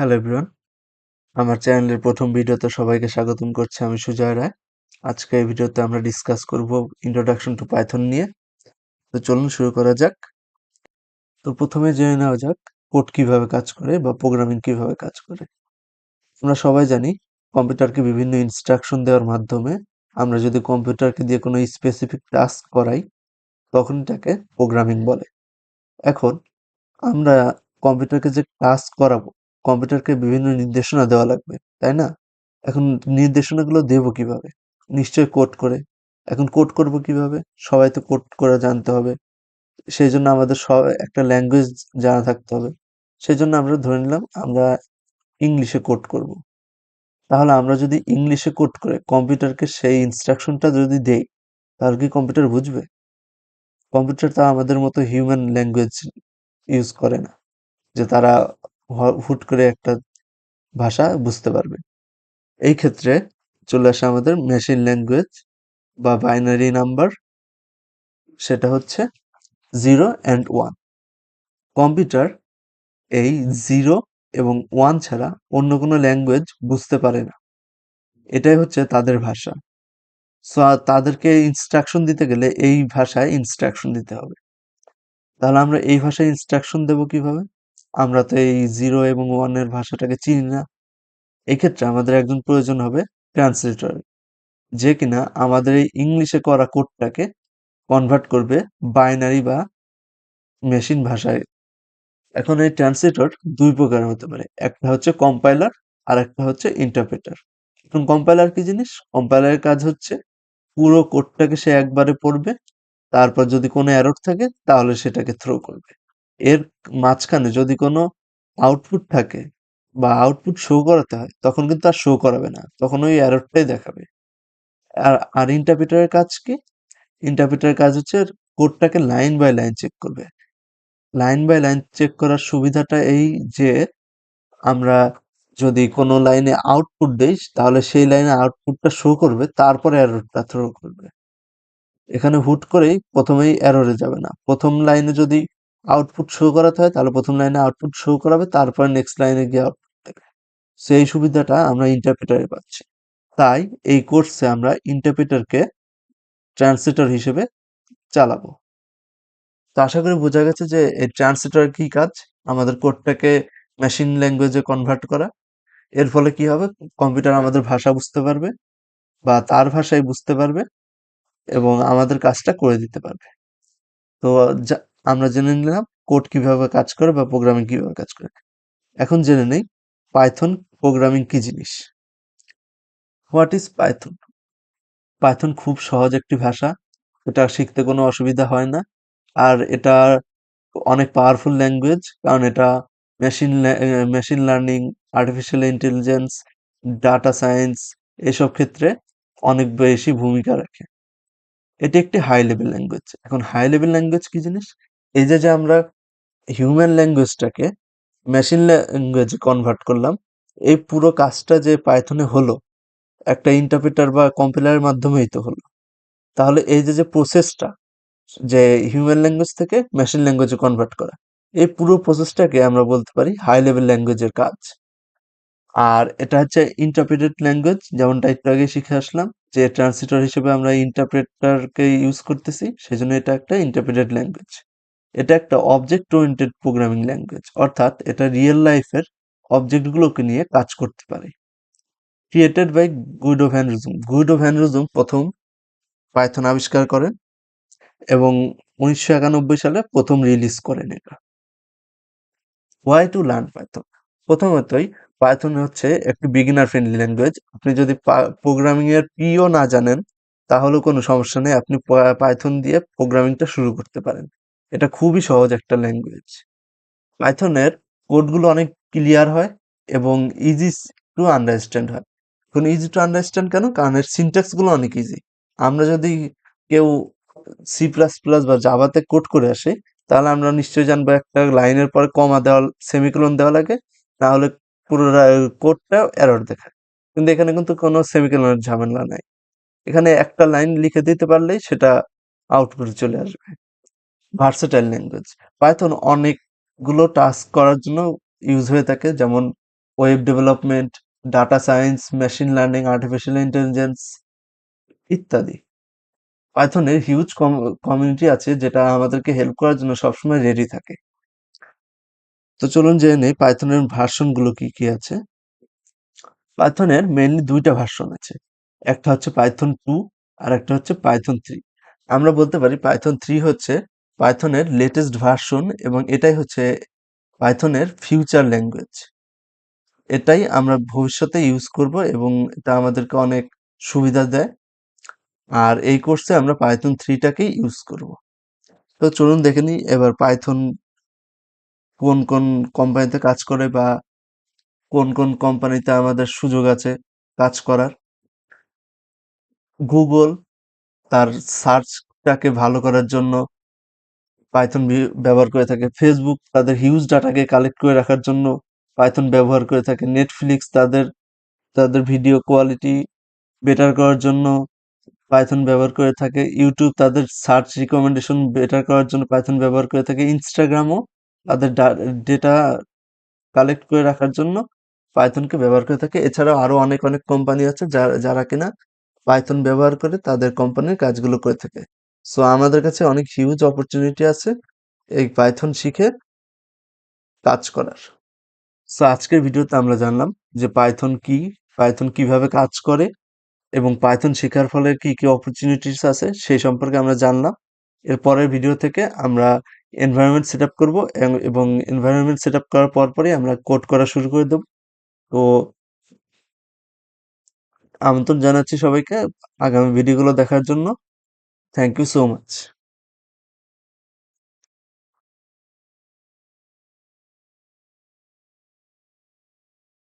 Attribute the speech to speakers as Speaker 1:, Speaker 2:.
Speaker 1: Hello everyone আমার চ্যানেলের প্রথম ভিডিওতে সবাইকে স্বাগতম করছি আমি সুজয় রায়। আজকে এই ভিডিওতে আমরা ডিসকাস করব ইন্ট্রোডাকশন টু পাইথন নিয়ে। তো চলুন শুরু করা যাক। তো প্রথমে জেনে নেওয়া যাক কোড কীভাবে কাজ করে বা প্রোগ্রামিং কীভাবে কাজ করে। আমরা সবাই জানি কম্পিউটারকে বিভিন্ন ইনস্ট্রাকশন দেওয়ার মাধ্যমে আমরা যদি কম্পিউটারকে দিয়ে কোনো স্পেসিফিক টাস্ক করাই, তখন এটাকে প্রোগ্রামিং বলে। এখন আমরা কম্পিউটারকে যে টাস্ক করাবো কম্পিউটারকে বিভিন্ন নির্দেশনা দেওয়া লাগবে, তাই না? এখন নির্দেশনাগুলো দেব কীভাবে? নিশ্চয় কোড করে। এখন কোড করব কীভাবে? সবাই তো কোড করা জানতে হবে। সেই জন্য আমাদের সব একটা ল্যাঙ্গুয়েজ জানা থাকতে হবে। সেই জন্য আমরা ধরে নিলাম আমরা ইংলিশে কোড করব। তাহলে আমরা যদি ইংলিশে কোড করে কম্পিউটারকে সেই ইনস্ট্রাকশনটা যদি দেই, তাহলে কি কম্পিউটার বুঝবে? কম্পিউটার তা আমাদের মতো হিউম্যান ল্যাঙ্গুয়েজ ইউজ করে না। যে তারা হুট করে একটা ভাষা বুঝতে পারবে। এই ক্ষেত্রে চলে আসে আমাদের মেশিন ল্যাঙ্গুয়েজ বা বাইনারি নাম্বার সেটা হচ্ছে জিরো অ্যান্ড ওয়ান কম্পিউটার এই জিরো এবং ওয়ান ছাড়া অন্য কোনো ল্যাঙ্গুয়েজ বুঝতে পারে না। এটাই হচ্ছে তাদের ভাষা। সো তাদেরকে ইনস্ট্রাকশন দিতে গেলে এই ভাষায় ইনস্ট্রাকশন দিতে হবে। তাহলে আমরা এই ভাষায় ইনস্ট্রাকশন দেব কীভাবে? আমরা তো এই জিরো এবং ওয়ানের ভাষাটাকে চিনি না। এক্ষেত্রে আমাদের একজন প্রয়োজন হবে ট্রান্সলেটর যে কিনা আমাদের এই ইংলিশে করা কোডটাকে কনভার্ট করবে বাইনারি বা মেশিন ভাষায়। এখন এই ট্রান্সলেটর দুই প্রকার হতে পারে, একটা হচ্ছে কম্পাইলার আর একটা হচ্ছে ইন্টারপ্রেটার এখন কম্পাইলার কি জিনিস? কম্পাইলারের কাজ হচ্ছে পুরো কোডটাকে সে একবারে পড়বে, তারপর যদি কোনো অ্যারোর থাকে তাহলে সেটাকে থ্রো করবে। এর মাঝখানে যদি কোনো আউটপুট থাকে বা আউটপুট শো করাতে হয়, তখন কিন্তু আর শো করাবে না। তখন ওই অ্যারোরটাই দেখাবে। আর আর ইন্টারপ্রিটারের কাজ কি? ইন্টারপ্রিটারের কাজ হচ্ছে কোডটাকে লাইন বাই লাইন চেক করবে। লাইন বাই লাইন চেক করার সুবিধাটা এই যে, আমরা যদি কোনো লাইনে আউটপুট দেই, তাহলে সেই লাইনে আউটপুটটা শো করবে, তারপরে অ্যারোরটা থ্রো করবে। এখানে হুট করেই প্রথমেই অ্যারোরে যাবে না। প্রথম লাইনে যদি আউটপুট শো করাতে হয়, তাহলে প্রথম লাইনে আউটপুট শো করাবে, তারপর নেক্সট লাইনে গিয়ে আউটপুট দেবে। সেই সুবিধাটা আমরা ইন্টারপ্রিটারে পাচ্ছি। তাই এই কোর্সে আমরা ইন্টারপ্রিটারকে ট্রান্সলেটর হিসেবে চালাবো। তো আশা করি বোঝা গেছে যে এই ট্রান্সলেটর কি কাজ? আমাদের কোডটাকে মেশিন ল্যাঙ্গুয়েজে কনভার্ট করা। এর ফলে কি হবে? কম্পিউটার আমাদের ভাষা বুঝতে পারবে বা তার ভাষায় বুঝতে পারবে এবং আমাদের কাজটা করে দিতে পারবে। তো আমরা জেনে নিলাম কোড কীভাবে কাজ করে বা প্রোগ্রামিং কীভাবে কাজ করে। এখন জেনে নেই পাইথন প্রোগ্রামিং কি জিনিস? হোয়াট ইজ পাইথন পাইথন খুব সহজ একটি ভাষা, এটা শিখতে কোনো অসুবিধা হয় না। আর এটা অনেক পাওয়ারফুল ল্যাঙ্গুয়েজ কারণ এটা machine machine learning artificial intelligence data science এসব ক্ষেত্রে অনেক বেশি ভূমিকা রাখে। এটি একটি হাই লেভেল ল্যাঙ্গুয়েজ এখন হাই লেভেল ল্যাঙ্গুয়েজ কি জিনিস? এই যে যে আমরা হিউম্যান ল্যাঙ্গুয়েজটাকে মেশিন ল্যাঙ্গুয়েজে কনভার্ট করলাম, এই পুরো কাজটা যে পাইথনে হলো, একটা ইন্টারপ্রিটার বা কম্পিলারের মাধ্যমেই তো হলো। তাহলে এই যে যে প্রসেসটা যে হিউম্যান ল্যাঙ্গুয়েজ থেকে মেশিন ল্যাঙ্গুয়েজে কনভার্ট করা, এই পুরো প্রসেসটাকে আমরা বলতে পারি হাই লেভেল ল্যাঙ্গুয়েজের কাজ। আর এটা হচ্ছে ইন্টারপ্রেটেড ল্যাঙ্গুয়েজ যেমনটা একটু আগে শিখে আসলাম, যে ট্রান্সলেটর হিসেবে আমরা ইন্টারপ্রেটারকে ইউজ করতেছি, সেজন্য এটা একটা ইন্টারপ্রেটেড ল্যাঙ্গুয়েজ এটা একটা অবজেক্ট ওরিয়েন্টেড প্রোগ্রামিং ল্যাঙ্গুয়েজ অর্থাৎ এটা রিয়েল লাইফের অবজেক্টগুলোকে নিয়ে কাজ করতে পারে। Created by Guido van Rossum Guido van Rossum প্রথম পাইথন আবিষ্কার করেন এবং উনিশশো একানব্বই সালে প্রথম রিলিজ করেন এটা। ওয়াই টু লার্ন পাইথন প্রথমতই পাইথন হচ্ছে একটি বিগিনার ফ্রেন্ডলি ল্যাঙ্গুয়েজ আপনি যদি প্রোগ্রামিং এর পিও না জানেন তাহলেও কোনো সমস্যা নেই। আপনি পাইথন দিয়ে প্রোগ্রামিংটা শুরু করতে পারেন। এটা খুবই সহজ একটা ল্যাঙ্গুয়েজ পাইথনের কোডগুলো অনেক ক্লিয়ার হয় এবং ইজি টু আন্ডারস্ট্যান্ড হয়। এখন ইজি টু আন্ডারস্ট্যান্ড কেন? কারণ এর সিনট্যাক্সগুলো অনেক ইজি আমরা যদি কেউ সি প্লাস প্লাস বা জাভাতে কোড করে আসে, তাহলে আমরা নিশ্চয়ই জানব একটা লাইনের পরে কমা দেওয়া সেমিকোলন দেওয়া লাগে, তাহলে পুরো কোডটা এরর দেখায়। কিন্তু এখানে কিন্তু কোনো সেমিকোলনের ঝামেলা নাই। এখানে একটা লাইন লিখে দিতে পারলেই সেটা আউটপুটে চলে আসবে। ভার্সেটাইল ল্যাঙ্গুয়েজ পাইথন অনেকগুলো টাস্ক করার জন্য ইউজ হয়ে থাকে, যেমন web development data science machine learning artificial intelligence ইত্যাদি। পাইথনের হিউজ কমিউনিটি আছে যেটা আমাদেরকে হেল্প করার জন্য সবসময় রেডি থাকে। তো চলুন জেনে নেই পাইথনের ভার্সনগুলো কি কি আছে। পাইথনের মেনলি দুইটা ভার্সন আছে। একটা হচ্ছে পাইথন টু আর একটা হচ্ছে পাইথন থ্রি আমরা বলতে পারি পাইথন থ্রি হচ্ছে পাইথনের লেটেস্ট ভার্সন এবং এটাই হচ্ছে পাইথনের ফিউচার ল্যাঙ্গুয়েজ এটাই আমরা ভবিষ্যতে ইউজ করব এবং এটা আমাদেরকে অনেক সুবিধা দেয়। আর এই কোর্সে আমরা পাইথন থ্রিটাকেই ইউজ করব। তো চলুন দেখে নিই এবার পাইথন কোন কোন কোম্পানিতে কাজ করে বা কোন কোন কোম্পানিতে আমাদের সুযোগ আছে কাজ করার। গুগল তার সার্চটাকে ভালো করার জন্য পাইথন ব্যবহার করে থাকে। ফেসবুক তাদের হিউজ ডাটাকে কালেক্ট করে রাখার জন্য পাইথন ব্যবহার করে থাকে। নেটফ্লিক্স তাদের তাদের ভিডিও কোয়ালিটি বেটার করার জন্য পাইথন ব্যবহার করে থাকে। ইউটিউব তাদের সার্চ রিকমেন্ডেশন বেটার করার জন্য পাইথন ব্যবহার করে থাকে। ইনস্টাগ্রামও তাদের ডেটা কালেক্ট করে রাখার জন্য পাইথনকে ব্যবহার করে থাকে। এছাড়াও আরও অনেক অনেক কোম্পানি আছে যারা যারা কিনা পাইথন ব্যবহার করে তাদের কোম্পানির কাজগুলো করে থাকে। সো আমাদের কাছে অনেক হিউজ অপরচুনিটি আছে এই পাইথন শিখে কাজ করার। সো আজকের ভিডিওতে আমরা জানলাম যে পাইথন কি পাইথন কীভাবে কাজ করে এবং পাইথন শেখার ফলে কি কি অপরচুনিটিস আছে সেই সম্পর্কে আমরা জানলাম। এর পরের ভিডিও থেকে আমরা এনভায়রনমেন্ট সেট আপ করব এবং এনভায়রনমেন্ট সেট আপ করার পর পরই আমরা কোড করা শুরু করে দেব। তো, আমন্ত্রণ জানাচ্ছি সবাইকে আগামী ভিডিওগুলো দেখার জন্য। Thank you so much.